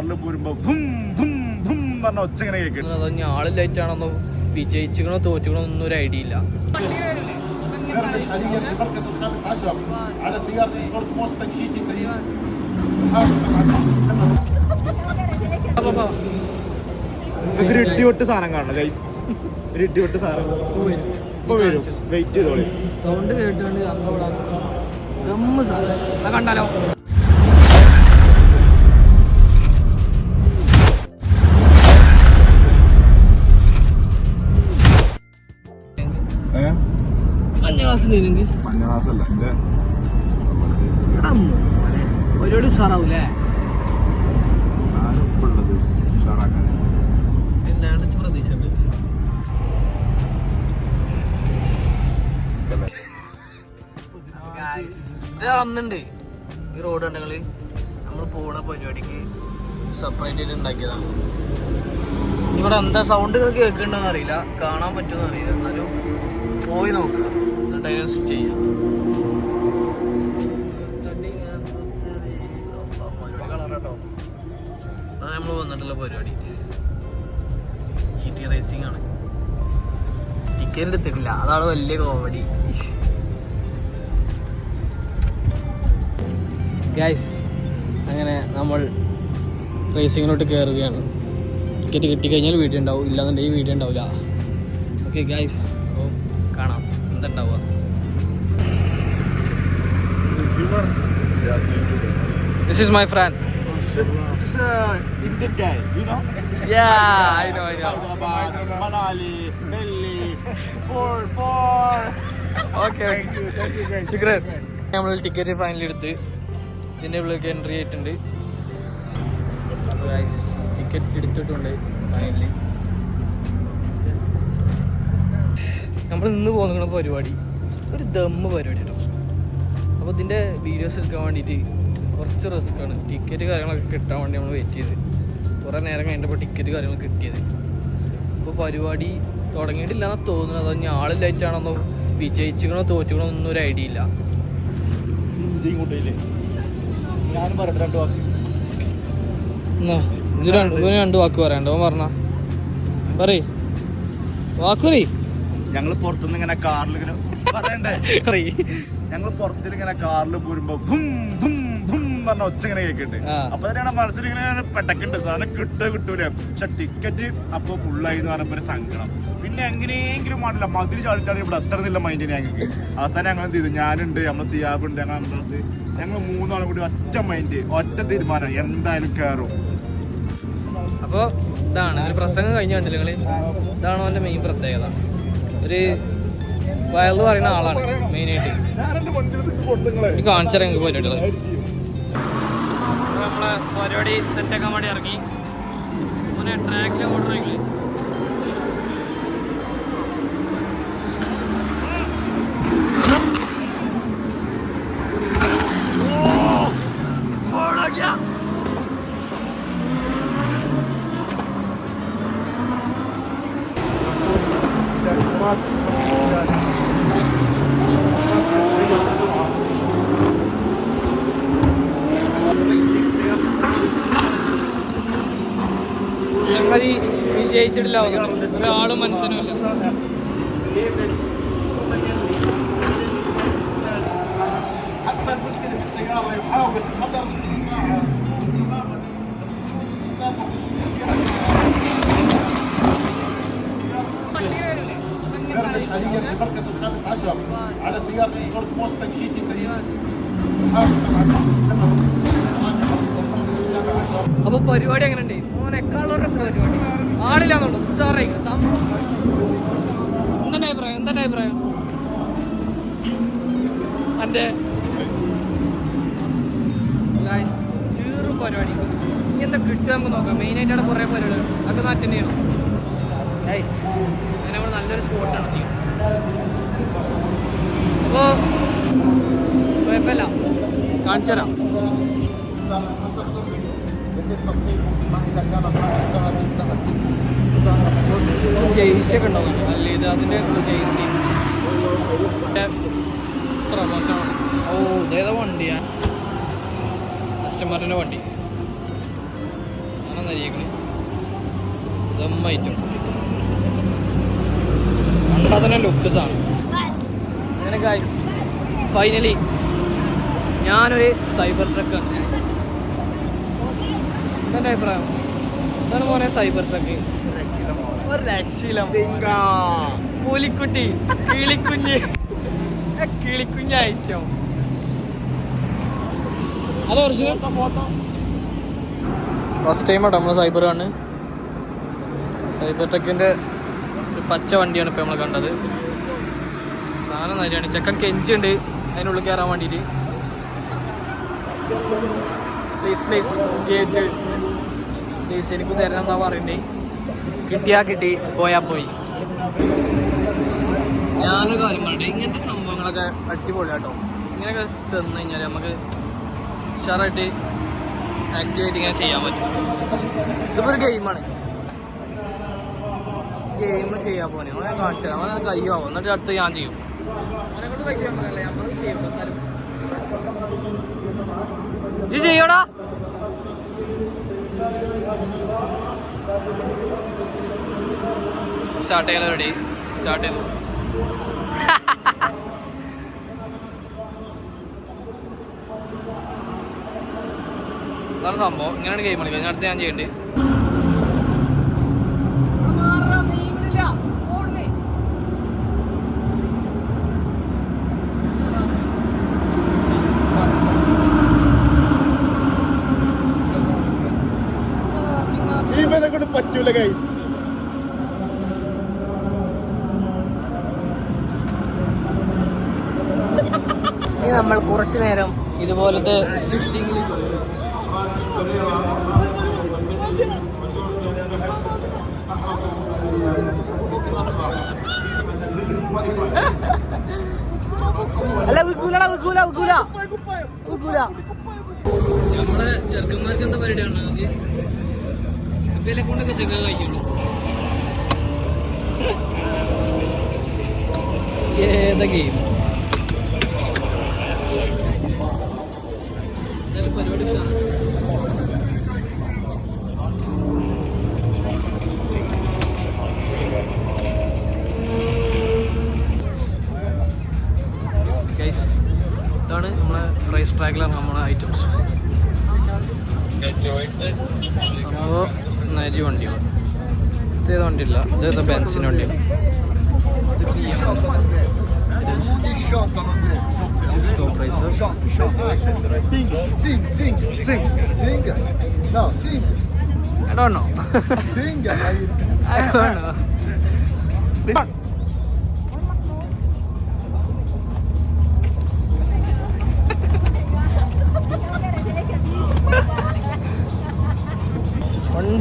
കാറിൽ പോരുമ്പോ ഭും ഭും ഭും പറഞ്ഞ ഒച്ച ഇങ്ങനെ കേൾക്കുന്നു അതോ ഇനി ആള് ലൈറ്റ് ആണെന്നോ വിജയിച്ചിക്കണോ തോറ്റിക്കണോ ഒന്നും ഒരു ഐഡിയ ഇല്ല جردش حاليا في المركز الخامس عشر على سيارة فورد موستنج جي تي 3 ഒരു ഇടിവെട്ട് സാധനം കാണണം ഗൈസ് ഒരു ഇടിവെട്ട് സാധനം ഇപ്പൊ വരും വെയിറ്റ് ചെയ്തോളി സൗണ്ട് കേട്ടുകൊണ്ട് അങ്ങോട്ടാണ് ബ്രഹ്മ സാധനം കണ്ടാലോ ക്ലാസ്സിൽ അഞ്ചാം ക്ലാസ്സല്ല എന്റെ ഒരുപാട് സാറാവൂലേ ഞാനിപ്പുള്ളത് ഉഷാറാക്കാൻ എന്താണ് പ്രതീക്ഷ ഉണ്ട് ഇത് വന്നിണ്ട്. ഈ റോഡ് ഉണ്ടെങ്കിൽ നമ്മൾ പോണ പരിപാടിക്ക് സെപ്പറേറ്റ് ആയിട്ട് ഉണ്ടാക്കിയതാണ് ഇവിടെ എന്താ സൗണ്ട് കേൾക്കണ്ടെന്ന് അറിയില്ല. കാണാൻ പറ്റുമെന്ന് അറിയില്ല. എന്നാലും പോയി നോക്കുക സ്വിച്ച് ചെയ്യാം. അതാണ് നമ്മൾ വന്നിട്ടുള്ള പരിപാടി. ടി റേസിംഗ് ആണ്. ടിക്കറ്റ് എടുത്തിട്ടില്ല. അതാണ് വലിയ കോമഡി ഗൈസ് അങ്ങനെ നമ്മൾ റേസിങ്ങിലോട്ട് കയറുകയാണ് ടിക്കറ്റ് കിട്ടിക്കഴിഞ്ഞാൽ വീട്ടിൽ ഉണ്ടാവും ഇല്ലാന്നുണ്ടെങ്കിൽ വീട്ടിൽ ഉണ്ടാവില്ല ഓക്കെ ഗൈസ് അപ്പോൾ ഉണ്ടാവുക this is my friend This is uh, Indian guy, you know? Yeah, I know, I know. Hyderabad, Manali, Delhi, four, four. Okay. Thank you, thank you guys. Cigarette നമ്മൾ ticket final എടുത്ത് ഇതിന്റെ ഉള്ളിലേക്ക് entry ആയിട്ടുണ്ട് ticket എടുത്തിട്ടുണ്ട് finally നമ്മൾ ഇന്ന് പോകുന്ന പരിപാടി. ഒരു ദമ്മ് പരിപാടി കേട്ടോ അപ്പോൾ ഇതിന്റെ വീഡിയോസ് എടുക്കാൻ വേണ്ടിയിട്ട് കുറച്ച് റിസ്ക് ആണ്. ടിക്കറ്റ് കാര്യങ്ങളൊക്കെ കിട്ടാൻ വേണ്ടി നമ്മൾ വെയിറ്റ് ചെയ്ത്. കുറേ നേരം കഴിഞ്ഞപ്പോൾ ടിക്കറ്റ് കാര്യങ്ങൾ കിട്ടിയത്. അപ്പോൾ പരിപാടി തുടങ്ങിയിട്ടില്ല എന്നാണ് തോന്നുന്നത്. അതോ ആണെന്നോ? വിജയിച്ചിക്കണോ തോറ്റിക്കണോ ഒന്നും ഒരു ഐഡിയ ഇല്ല? ഞാനും പറയട്ടെ രണ്ട് വാക്ക്. ഇത് രണ്ട് വാക്ക് പറയണ്ടോ. പറഞ്ഞ. പറയ്. വാക്ക് പറയ്. ഞങ്ങൾ പുറത്തുനിന്ന് ഇങ്ങനെ കാറിൽ ഇങ്ങനെ പറയണ്ടേ ഞങ്ങൾ പുറത്തിൽ ഇങ്ങനെ കാറിൽ പോരുമ്പോ ഭും ഭും ഭും പറഞ്ഞ ഒച്ച ഇങ്ങനെ കേൾക്കുന്നുണ്ട്. അപ്പൊ തന്നെയാണ് മനസ്സിൽ ഇങ്ങനെ പെട്ടക്കുണ്ട്. സാധനം കിട്ടുക കിട്ടൂല. പക്ഷെ ടിക്കറ്റ് അപ്പൊ ഫുള്ളായി എന്ന് പറഞ്ഞപ്പോ സങ്കടം. പിന്നെ എങ്ങനെയെങ്കിലും മാറില്ല മതിരി ചാടിട്ടാണ് ഇവിടെ അത്ര നല്ല മൈൻഡ് ഞങ്ങൾക്ക് അവസാനം ഞങ്ങൾ എന്ത് ചെയ്തു? ഞാനുണ്ട് നമ്മളെ സിയാബ് ഉണ്ട് ഞങ്ങൾ അംബ്രാസ്. ഞങ്ങൾ മൂന്നാളും കൂടി ഒറ്റ മൈൻഡ് ഒറ്റ തീരുമാനം. എന്തായാലും കയറും അപ്പോൾ ഇതാണ്. ഒരു പ്രസംഗം കഴിഞ്ഞ കണ്ടില്ല ഇതാണോ ഇതാണ് അവന്റെ മെയിൻ പ്രത്യേകത? ഒരു വയലു പറയുന്ന ആളാണ് മെയിനായിട്ട്. എനിക്ക് കാണിച്ചാൽ എനിക്ക് പരിപാടികൾ നമ്മളെ പരിപാടി സെറ്റാക്കാൻ വേണ്ടി ഇറങ്ങി. ട്രാക്കിലെ വിജയിച്ചിട്ടില്ല തോന്നുന്നു. ഒരാളും മനസ്സിനുമില്ല حتى المشكلة في السيارة يحاول قدر الاستطاعة جردش حاليا في المركز الخامس عشر على سيارة فورد موستنج جي تي 3 يحاول طبعا السابع عشر അപ്പൊ പരിപാടി എങ്ങനെ ഉണ്ട് മോനെക്കാളൊരു പരിപാടി ആളില്ലാന്നുള്ളൂ സാറേ എന്തെന്റെ അഭിപ്രായം? എന്തെന്റെ അഭിപ്രായം? പരിപാടി. എന്താ കിട്ടുക നമുക്ക് നോക്കാം. മെയിനായിട്ട് അവിടെ കുറേ പരിപാടികൾ. അതൊക്കെ അറ്റൻഡ് ചെയ്യണം അങ്ങനെ അവിടെ നല്ലൊരു സ്പോട്ടാണ് അപ്പോൾ കുഴപ്പമില്ല. കാണിച്ചു തരാം. السابع حسب ضمن يتم تصنيفه فيما اذا كان صاحب ذهب سنه سنه ജെയ്സിയൊക്കെ ഉണ്ടാവും നല്ല ഇത് അതിൻ്റെ ജെയ്സി പ്രമോഷനാണ് ഓ ഇതേതാ വണ്ടിയാ കസ്റ്റമറിൻ്റെ വണ്ടി നരിയേക്കണ് ദമ്മൈറ്റം കണ്ടാൽ തന്നെ ലുക്ക് സാണ് അങ്ങനെ ഗൈസ് ഫൈനലി ഞാനൊരു സൈബർ ട്രക്കാണ് എന്താ അഭിപ്രായം? എന്താണ് മോനെ സൈബർ ട്രക്ക് ഒരു രക്ഷയില്ല മോനെ. പുലിക്കുട്ടി കിളിക്കുഞ്ഞ്. ആ കിളിക്കുഞ്ഞ് ഐറ്റം. അത് ഒറിജിനൽ? ഫസ്റ്റ് ടൈം ആട്ടോ നമ്മൾ സൈബർ ആണ് സൈബർ ടെക്കിന്റെ ഒരു പച്ച വണ്ടിയാണ് ഇപ്പോൾ നമ്മൾ കണ്ടത്. സാധനം നരിയാണ് ചെക്കൻ കെഞ്ചുണ്ട്. അതിനുള്ളിൽ കയറാൻ വേണ്ടിയിട്ട്. പ്ലീസ് പ്ലീസ് ഗേറ്റ് പ്ലീസ് എനിക്ക് തരണം എന്നാ പറയണ്ടേ? കിട്ടിയാ കിട്ടി പോയാ പോയി. ഞാനൊരു കാര്യം പറയട്ടെ ഇങ്ങനത്തെ സംഭവങ്ങളൊക്കെ അടിപൊളിയാട്ടോ. ഇങ്ങനെയൊക്കെ തന്നു കഴിഞ്ഞാൽ നമുക്ക് ഉഷാറായിട്ട് ആക്ടിവേറ്റ് ഇങ്ങനെ ചെയ്യാൻ പറ്റും. ഇതിപ്പോൾ ഒരു ഗെയിമാണ് ഗെയിം ചെയ്യാൻ പോനെ അവനെ കാണിച്ചാൽ അവനെ കയ്യാവും എന്നിട്ട് അടുത്ത് ഞാൻ ചെയ്യും. ഇത് ചെയ്യടാ. സ്റ്റാർട്ട് ചെയ്യാൻ റെഡി സ്റ്റാർട്ട് ചെയ്തു അതാണ് സംഭവം. ഇങ്ങനെയാണ് ഗെയിം കളിക്കുക. ഞാൻ അടുത്ത് ഞാൻ ചെയ്യണ്ട്? കൊണ്ട് ഗൈസ് ഇനി നമ്മൾ കുറച്ചു നേരം ഇതുപോലത്തെ അല്ല നമ്മളെ ചെറുക്കന്മാർക്ക് എന്താ പരിപാടിയാണ് നമുക്ക് ഇതിലെ കൊണ്ടൊക്കെ ചെക്കാൻ കഴിക്കുള്ളൂ. ഏതാ ഗെയിം പരിപാടി. ഇതാണ് നമ്മളെ റേസ് ട്രാക്കിൽ നമ്മളെ ഐറ്റംസ് സംഭവം നരി വണ്ടിയാണ് ഇതേത് വണ്ടിയില്ല ഇതേത് ബെൻസിന് വണ്ടിയാണ് ഇത് P M I don't know. sing. I don't know.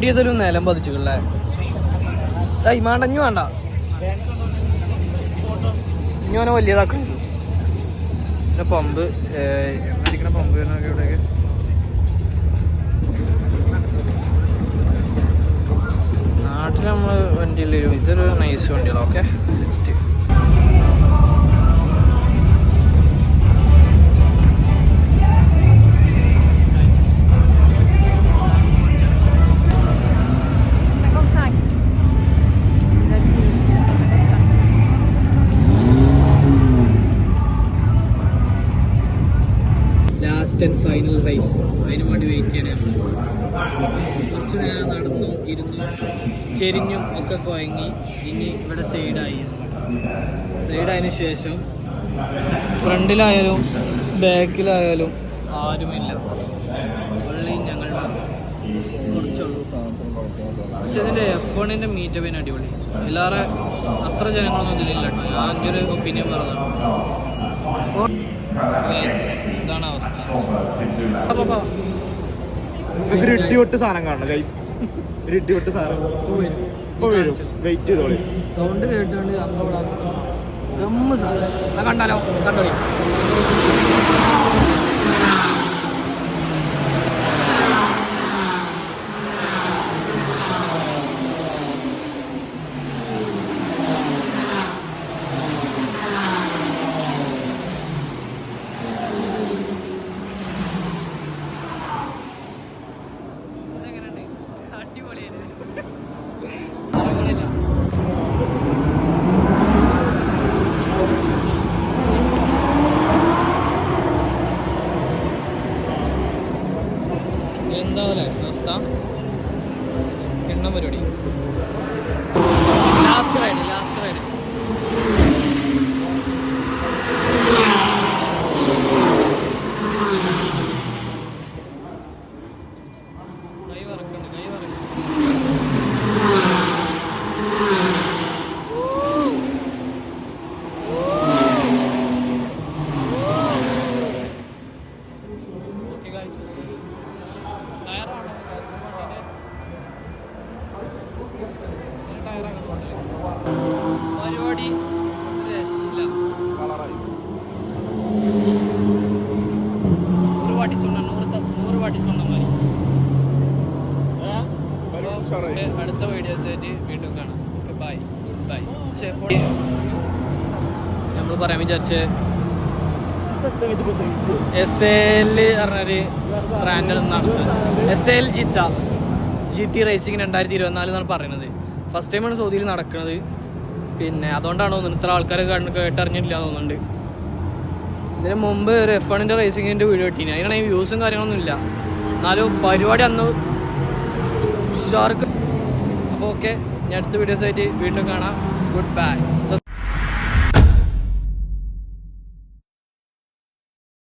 വണ്ടി ഏതൊരു നിലം പതിച്ചില്ലേ ഐ മാണ്ടഞ്ഞു വേണ്ട. ഇങ്ങനെ വലിയതാക്കണം പിന്നെ പമ്പ് അടിക്കണ പമ്പ് വരുന്നൊക്കെ ഇവിടെയൊക്കെ നാട്ടിൽ നമ്മൾ വണ്ടിയിൽ വരും. ഇതൊരു നൈസ് വണ്ടികളാണ് ഓക്കെ ചെരിഞ്ഞും ഒക്കെ കുഴങ്ങി ഇനി ഇവിടെ സൈഡായി. സൈഡായതിനു ശേഷം ഫ്രണ്ടിലായാലും ബാക്കിലായാലും ആരുമില്ല. ഉള്ളി ഞങ്ങൾ കുറച്ചുള്ളൂ പക്ഷെ ഇതിന്റെ എഫ് വണ്ണിന്റെ പിന്നെ അടിപൊളി. എല്ലാവരും അത്ര ജനങ്ങളൊന്നും ഇതിലില്ല കേട്ടോ. ഞാൻ എന്റെ ഒരു ഒപ്പീനിയൻ പറഞ്ഞതാണ്. Guys, ഇതാണ് അവസ്ഥ. ഒരു ഇടി പൊട്ട് സാധനം കാണണം ഗൈസ് ഒരു ഇടി പൊട്ട് സാധനം. ഇപ്പൊ വരും. വെയിറ്റ് ചെയ്തോളി. സൗണ്ട് കേട്ടുകൊണ്ട് കണ്ടാലോ? കണ്ടോളി. എന്താ അതല്ലേ അവസ്ഥ? എണ്ണം പരിപാടി. ലാസ്റ്റ് റൈഡ് ലാസ്റ്റ് റൈഡ് അടുത്ത വീഡിയോസ് ആയിട്ട് വീണ്ടും കാണാം. ബൈ ഗുഡ് ബൈ നമ്മൾ പറയാൻ വിചാരിച്ച എസ് എൽ പറഞ്ഞൊരു ബ്രാൻഡിൽ നടത്തുന്നത് S L Jeddah G T racing രണ്ടായിരത്തി ഇരുപത്തിനാല് എന്നാണ് പറയുന്നത്. ഫസ്റ്റ് ടൈമാണ് സൗദിയിൽ നടക്കുന്നത് പിന്നെ അതുകൊണ്ടാണ് തോന്നുന്നത് ഇത്ര ആൾക്കാരെ കണ്ണ് കേട്ടറിഞ്ഞിട്ടില്ല തോന്നുന്നുണ്ട്. ഇതിന് മുമ്പ് ഒരു എഫ് വണ്ണിന്റെ റേസിങ്ങിന്റെ വീഡിയോ കിട്ടീനി അതിനാണെങ്കിൽ വ്യൂസും കാര്യങ്ങളൊന്നും ഇല്ല. എന്നാലും പരിപാടി അന്ന് ഉഷാർക്ക് അപ്പോൾ ഓക്കെ ഞാൻ അടുത്ത വീഡിയോസായിട്ട് വീണ്ടും കാണാം. Good bye